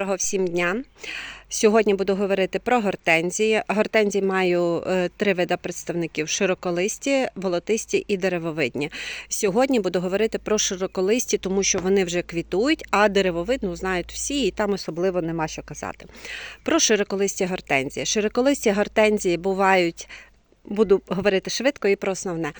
Доброго всім дня. Сьогодні буду говорити про гортензії. Гортензії маю е, три види представників: широколисті, волотисті і деревовидні. Сьогодні буду говорити про широколисті, тому що вони вже квітують, а деревовидну знають всі, і там особливо нема що казати. Про широколисті гортензії. Широколисті гортензії бувають. Буду говорити швидко і про основне.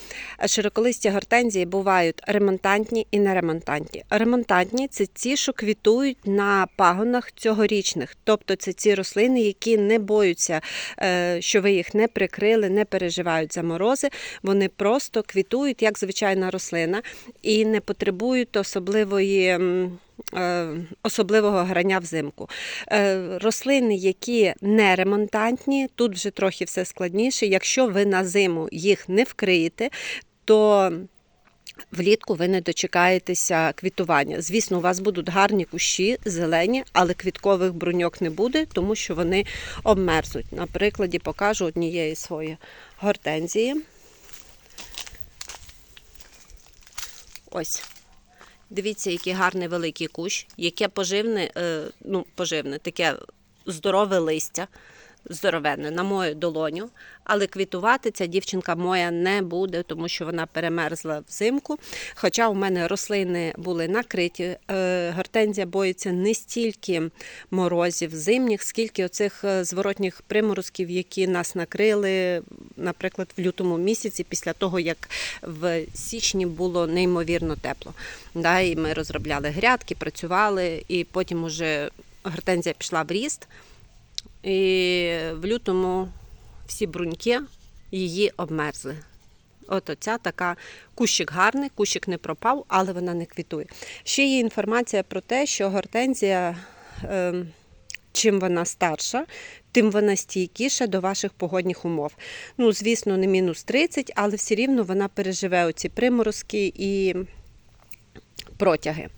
Широколисті гортензії бувають ремонтантні і неремонтантні. Ремонтантні це ті, що квітують на пагонах цьогорічних, тобто це ці рослини, які не боються, е, що ви їх не прикрили, не переживають за морози. Вони просто квітують як звичайна рослина і не потребують особливої. Е, Особливого грання взимку. Е, Рослини, які не ремонтантні, тут вже трохи все складніше. Якщо ви на зиму їх не вкриєте, то влітку ви не дочекаєтеся квітування. Звісно, у вас будуть гарні кущі, зелені, але квіткових бруньок не буде, тому що вони обмерзнуть. На прикладі покажу однієї своєї гортензії. Ось. Дивіться, який гарний великий кущ, яке поживне, е, ну, поживне, таке здорове листя, здоровенне, на мою долоню. Але квітувати ця дівчинка моя не буде, тому що вона перемерзла взимку. Хоча у мене рослини були накриті. Е, Гортензія боїться не стільки морозів зимніх, скільки оцих е, зворотніх приморозків, які нас накрили, наприклад, в лютому місяці, після того, як в січні було неймовірно тепло. І ми розробляли грядки, працювали, і потім уже гортензія пішла в ріст. І в лютому всі бруньки її обмерзли. От оця така кущик гарний, кущик не пропав, але вона не квітує. Ще є інформація про те, що гортензія, е, чим вона старша, тим вона стійкіша до ваших погодних умов. Ну, звісно, не мінус 30, але все рівно вона переживе оці приморозки і протяги.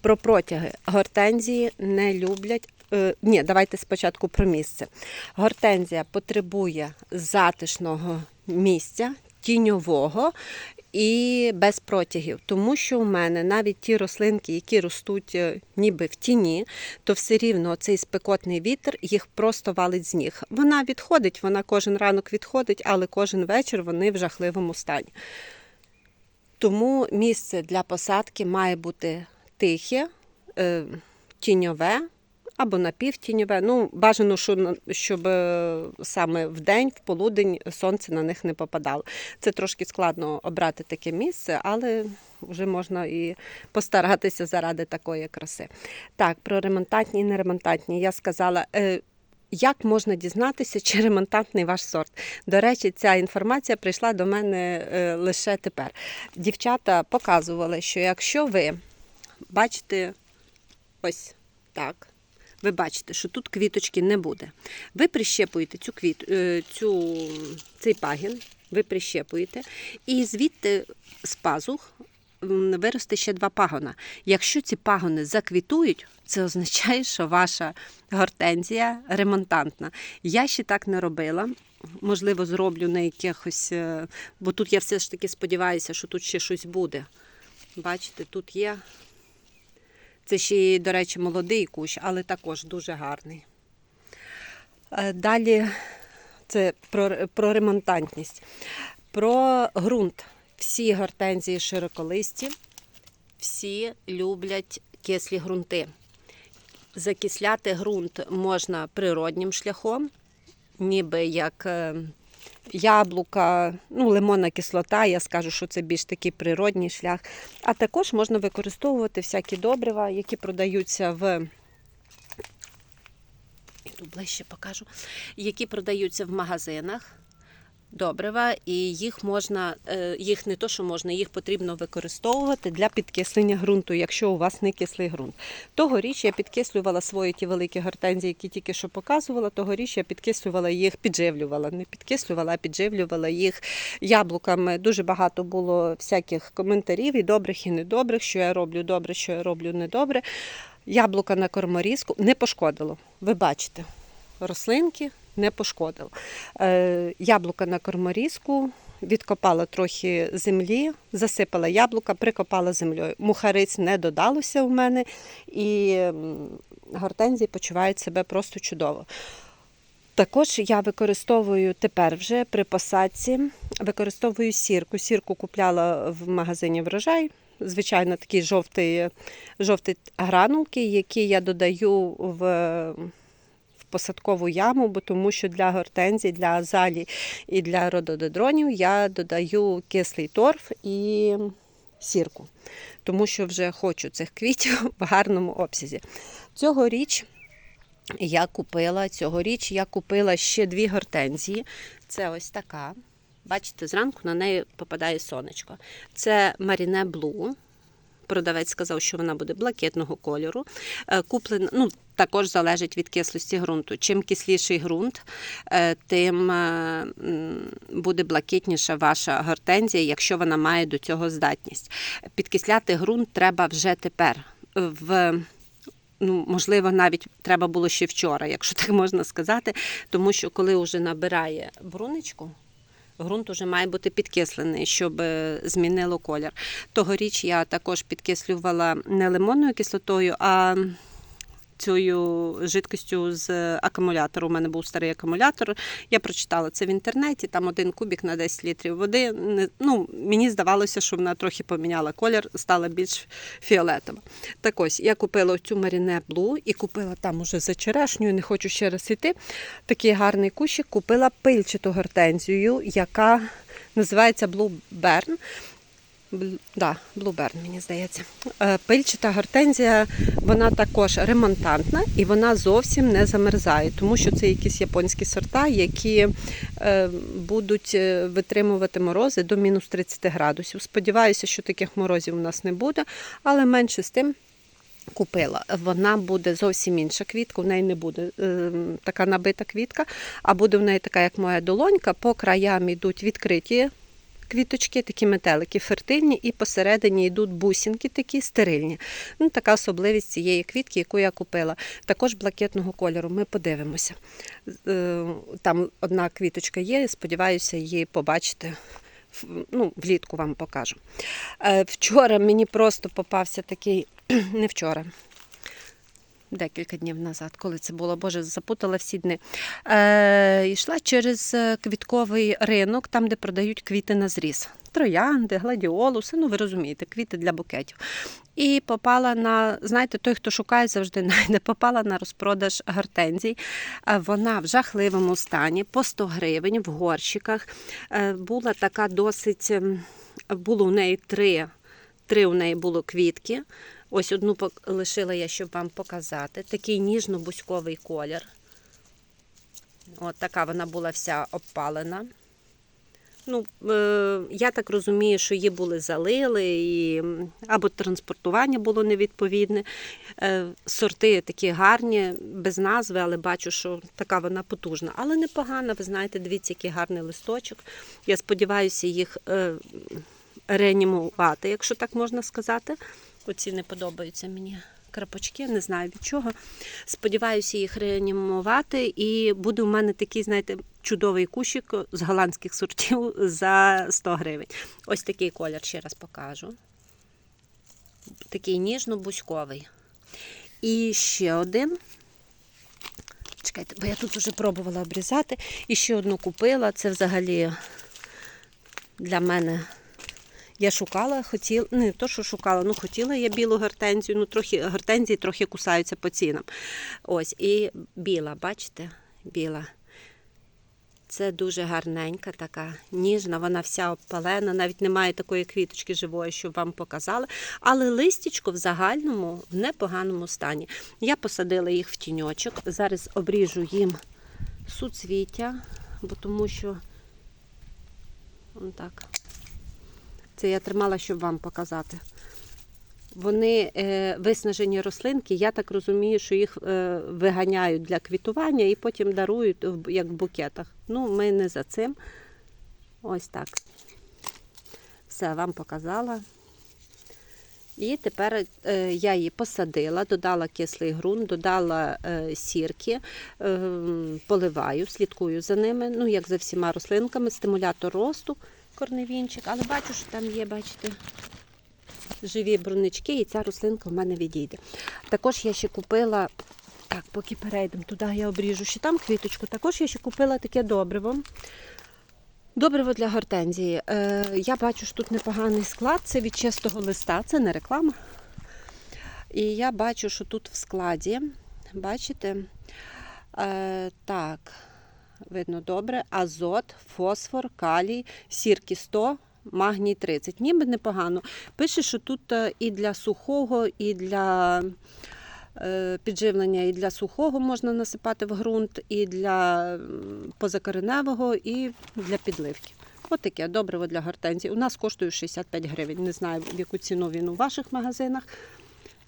Про протяги. Гортензії не люблять. Е, Ні, давайте спочатку про місце. Гортензія потребує затишного місця, тіньового і без протягів. Тому що у мене навіть ті рослинки, які ростуть е, ніби в тіні, то все рівно цей спекотний вітер їх просто валить з ніг. Вона відходить, вона кожен ранок відходить, але кожен вечір вони в жахливому стані. Тому місце для посадки має бути тихе, е, тіньове або напівтіньове. Ну, бажано, щоб е, саме в день, в полудень сонце на них не попадало. Це трошки складно обрати таке місце, але вже можна і постаратися заради такої краси. Так, про ремонтантні і неремонтантні. Я сказала. е, Як можна дізнатися, чи ремонтантний ваш сорт? До речі, ця інформація прийшла до мене е, лише тепер. Дівчата показували, що якщо ви бачите ось так, ви бачите, що тут квіточки не буде. Ви прищепуєте цю квіт, е, цю, цей пагін, ви прищепуєте, і звідти з пазух виросте ще два пагона. Якщо ці пагони заквітують, це означає, що ваша гортензія ремонтантна. Я ще так не робила. Можливо, зроблю на якихось, е, бо тут я все ж таки сподіваюся, що тут ще щось буде. Бачите, тут є. Це ще, до речі, молодий кущ, але також дуже гарний. Е, Далі це про, про ремонтантність. Про ґрунт. Всі гортензії широколисті, всі люблять кислі ґрунти. Закисляти ґрунт можна природнім шляхом, ніби як е, яблука, ну, лимонна кислота, я скажу, що це більш такий природній шлях. А також можна використовувати всякі добрива, які продаються в. Іду ближче покажу, які продаються в магазинах. Добрива, і їх можна, е, їх не то, що можна, їх потрібно використовувати для підкислення ґрунту, якщо у вас не кислий ґрунт. Тогоріч я підкислювала свої ті великі гортензії, які тільки що показувала. Тогоріч я підкислювала їх, підживлювала. Не підкислювала, а підживлювала їх яблуками. Дуже багато було всяких коментарів, і добрих, і недобрих, що я роблю добре, що я роблю недобре. Яблука на корморізку не пошкодило. Ви бачите, рослинки не пошкодило. Е, яблука на корморізку, відкопала трохи землі, засипала яблука, прикопала землею. Мухариць не додалося в мене. І гортензії почувають себе просто чудово. Також я використовую тепер вже при посадці, використовую сірку. Сірку купляла в магазині врожай. Звичайно, такі жовті, жовті гранулки, які я додаю в, в посадкову яму, бо тому що для гортензій, для азалій і для рододендронів я додаю кислий торф і сірку, тому що вже хочу цих квітів в гарному обсязі. Цьогоріч я купила цьогоріч, я купила ще дві гортензії. Це ось така. Бачите, зранку на неї попадає сонечко. Це Маріне Блу. Продавець сказав, що вона буде блакитного кольору. Е, Куплена, ну, також залежить від кислості ґрунту. Чим кисліший ґрунт, е, тим е, буде блакитніша ваша гортензія, якщо вона має до цього здатність. Підкисляти ґрунт треба вже тепер. В ну, можливо, навіть треба було ще вчора, якщо так можна сказати, тому що коли вже набирає бруничку, ґрунт уже має бути підкислений, щоб е, змінило колір. Тогоріч я також підкислювала не лимонною кислотою, а цією жидкістю з акумулятору. У мене був старий акумулятор. Я прочитала це в інтернеті. Там один кубік на 10 літрів води. Ну, мені здавалося, що вона трохи поміняла колір, стала більш фіолетова. Так ось я купила цю Маріне Блу і купила там уже за черешню, не хочу ще раз йти. Такий гарний кущик. Купила пильчату гортензію, яка називається Blue Bern. Да, Blueburn, мені здається. Е, Пильчата гортензія, вона також ремонтантна і вона зовсім не замерзає, тому що це якісь японські сорта, які е, будуть е, витримувати морози до мінус 30 градусів. Сподіваюся, що таких морозів у нас не буде, але менше з тим. Купила. Вона буде зовсім інша квітка, в неї не буде е, така набита квітка, а буде в неї така, як моя долонька. По краям йдуть відкриті квіточки, такі метелики фертильні, і посередині йдуть бусинки такі стерильні. Ну, така особливість цієї квітки, яку я купила. Також блакитного кольору. Ми подивимося. Е, Там одна квіточка є, сподіваюся, її побачити. Ну, влітку вам покажу. Е, Вчора мені просто попався такий, не вчора, декілька днів назад, коли це було, Боже, запутала всі дни. Е, йшла через е, квітковий ринок, там, де продають квіти на зріз. Троянди, гладіолуси, ну ви розумієте, квіти для букетів. І попала на, знаєте, той, хто шукає, завжди знайде, попала на розпродаж гортензій. Е, Вона в жахливому стані, по 100 гривень в горщиках. Е, Була така досить, ем, було у неї три, три у неї було квітки. Ось одну лишила я, щоб вам показати. Такий ніжно-бузьковий колір. От така вона була вся обпалена. Ну, е, я так розумію, що її були залили, і, або транспортування було невідповідне. Е, сорти такі гарні, без назви, але бачу, що така вона потужна. Але непогана, ви знаєте, дивіться, який гарний листочок. Я сподіваюся їх е, реанімувати, якщо так можна сказати. Оці не подобаються мені крапочки, не знаю від чого. Сподіваюся їх реанімувати. І буде у мене такий, знаєте, чудовий кущик з голландських сортів за 100 гривень. Ось такий колір, ще раз покажу. Такий ніжно-бузьковий. І ще один. Чекайте, бо я тут вже пробувала обрізати. І ще одну купила. Це взагалі для мене. Я шукала, хотіла, не то, що шукала, ну хотіла я білу гортензію, ну трохи гортензії трохи кусаються по цінам. Ось, і біла, бачите? Біла. Це дуже гарненька, така ніжна, вона вся обпалена, навіть немає такої квіточки живої, щоб вам показали. Але листячко в загальному в непоганому стані. Я посадила їх в тіньочок. Зараз обріжу їм суцвіття, бо тому що он так. Це я тримала, щоб вам показати. Вони е, виснажені рослинки, я так розумію, що їх е, виганяють для квітування і потім дарують як в букетах. Ну, ми не за цим. Ось так. Все, вам показала. І тепер е, я її посадила, додала кислий ґрунт, додала сірки, е, поливаю, слідкую за ними. Ну, як за всіма рослинками, стимулятор росту, корневінчик. Але бачу, що там є, бачите, живі брунички, і ця рослинка в мене відійде. Також я ще купила Так, поки перейдемо туди, я обріжу ще там квіточку. Також я ще купила таке добриво. Добриво для гортензії. Е, я бачу, що тут непоганий склад. Це від чистого листа, це не реклама. І я бачу, що тут в складі, бачите, е, так, видно добре, азот, фосфор, калій, сірки 100, магній 30. Ніби непогано. Пише, що тут е, і для сухого, і для е, підживлення, і для сухого можна насипати в ґрунт, і для позакореневого, і для підливки. От таке добриво для гортензії. У нас коштує 65 гривень. Не знаю, в яку ціну він у ваших магазинах.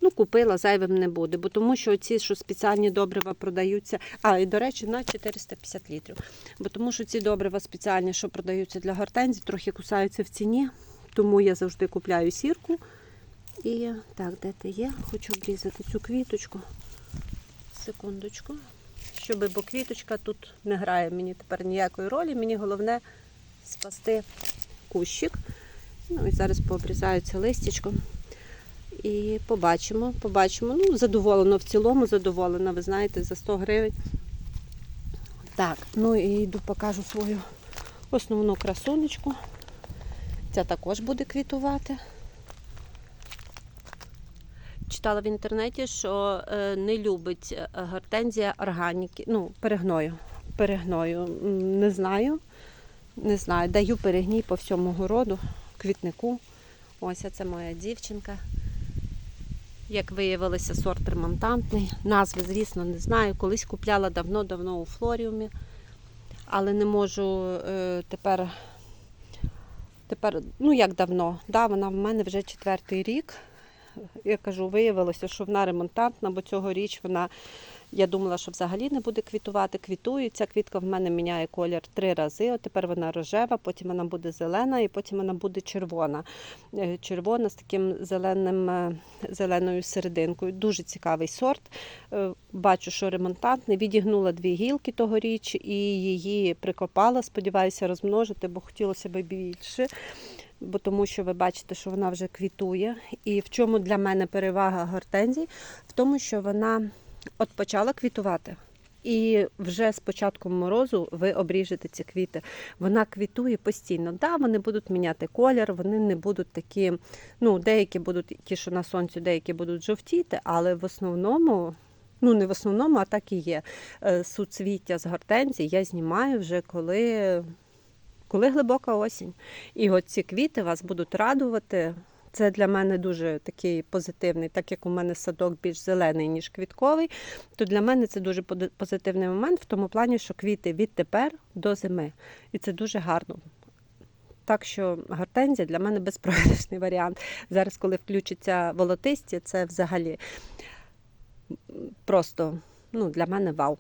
Ну, купила, зайвим не буде, бо тому що ці, що спеціальні добрива продаються, а і до речі, на 450 літрів. Бо тому що ці добрива спеціальні, що продаються для гортензій, трохи кусаються в ціні, тому я завжди купляю сірку. І так, де ти є? Хочу обрізати цю квіточку. Секундочку. Щоб, бо квіточка тут не грає мені тепер ніякої ролі. Мені головне спасти кущик. Ну і зараз пообрізаю це листячко. І побачимо, побачимо. Ну, задоволена в цілому, задоволена, ви знаєте, за 100 гривень. Так, ну і йду покажу свою основну красунечку. Ця також буде квітувати. Читала в інтернеті, що е, не любить е, гортензія органіки, ну, перегною. Перегною. Не знаю. Не знаю. Даю перегній по всьому городу, квітнику. Ось це моя дівчинка. Як виявилося, сорт ремонтантний. Назви, звісно, не знаю. Колись купляла давно-давно у флоріумі, але не можу е, тепер. Тепер, ну як давно? Да, вона в мене вже четвертий рік. Я кажу, виявилося, що вона ремонтантна, бо цьогоріч вона, я думала, що взагалі не буде квітувати. Квітує. Ця квітка в мене міняє колір три рази. От тепер вона рожева, потім вона буде зелена і потім вона буде червона. Е, Червона з таким зеленим, е, зеленою серединкою. Дуже цікавий сорт. Е, Бачу, що ремонтантний. Відігнула дві гілки тогоріч і її прикопала. Сподіваюся, розмножити, бо хотілося б більше. Бо тому що ви бачите, що вона вже квітує. І в чому для мене перевага гортензій? В тому, що вона от почала квітувати. І вже з початком морозу ви обріжете ці квіти. Вона квітує постійно. Да, вони будуть міняти колір, вони не будуть такі, ну, деякі будуть ті, що на сонці, деякі будуть жовтіти, але в основному, ну не в основному, а так і є. Е, Суцвіття з гортензій я знімаю вже коли, коли глибока осінь. І от ці квіти вас будуть радувати. Це для мене дуже такий позитивний, так як у мене садок більш зелений, ніж квітковий, то для мене це дуже позитивний момент в тому плані, що квіти відтепер до зими. І це дуже гарно. Так що гортензія для мене безпрограшний варіант. Зараз, коли включиться волотисті, це взагалі просто ну, для мене вау.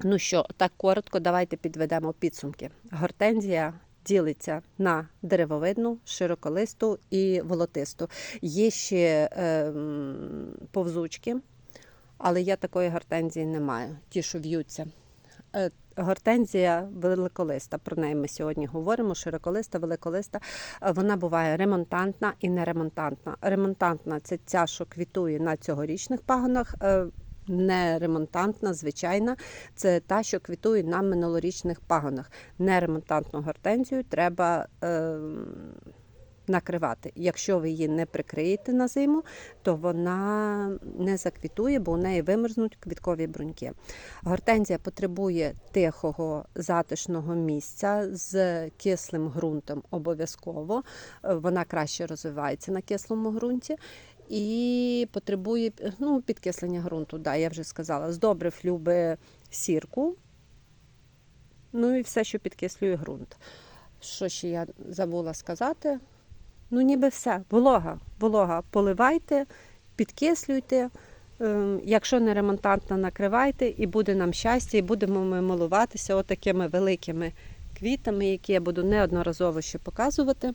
Ну що, так коротко, давайте підведемо підсумки. Гортензія ділиться на деревовидну, широколисту і волотисту. Є ще ем, повзучки, але я такої гортензії не маю. Ті, що в'ються. Е, Гортензія великолиста. Про неї ми сьогодні говоримо. Широколиста, великолиста. Е, Вона буває ремонтантна і неремонтантна. Ремонтантна це ця, що квітує на цьогорічних пагонах. Е, Неремонтантна, звичайна, це та, що квітує на минулорічних пагонах. Неремонтантну гортензію треба е, накривати. Якщо ви її не прикриєте на зиму, то вона не заквітує, бо у неї вимерзнуть квіткові бруньки. Гортензія потребує тихого, затишного місця з кислим ґрунтом обов'язково. Е, Вона краще розвивається на кислому ґрунті. І потребує ну, підкислення ґрунту, да, я вже сказала. З добрив сірку, ну і все, що підкислює ґрунт. Що ще я забула сказати? Ну, ніби все. Волога. Волога. Поливайте, підкислюйте. Ем, Якщо не ремонтантно, накривайте, і буде нам щастя, і будемо ми милуватися отакими великими квітами, які я буду неодноразово ще показувати.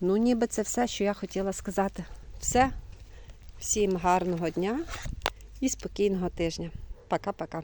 Ну, ніби це все, що я хотіла сказати. Все. Всім гарного дня і спокійного тижня. Пока-пока.